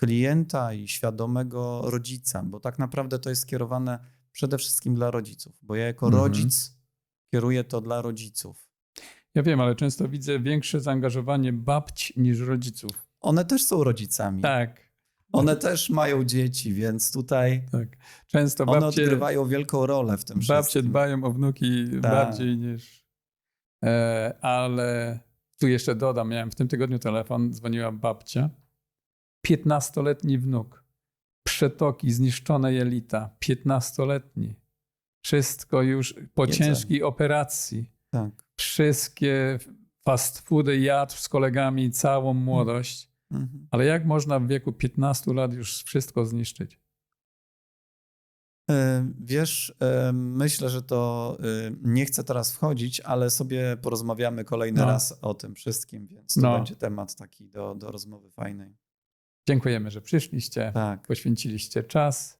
klienta i świadomego rodzica, bo tak naprawdę to jest skierowane przede wszystkim dla rodziców, bo ja jako Mhm. rodzic kieruję to dla rodziców. Ja wiem, ale często widzę większe zaangażowanie babci niż rodziców. One też są rodzicami. Tak, One też mają dzieci, więc tutaj tak. Często one babcie, odgrywają wielką rolę w tym babcie wszystkim. dbają o wnuki Tak. bardziej niż... E, ale tu jeszcze dodam, miałem w tym tygodniu telefon, dzwoniła babcia. 15-letni wnuk. Przetoki, zniszczone jelita. 15-letni. Wszystko już po Nie ciężkiej operacji. Tak. Wszystkie fast foody jadł z kolegami całą młodość. Mhm. Ale jak można w wieku 15 lat już wszystko zniszczyć? E, Wiesz, e, myślę, że to e, nie chcę teraz wchodzić, ale sobie porozmawiamy kolejny No. raz o tym wszystkim, więc to No. będzie temat taki do, do rozmowy fajnej. Dziękujemy, że przyszliście, Tak. poświęciliście czas.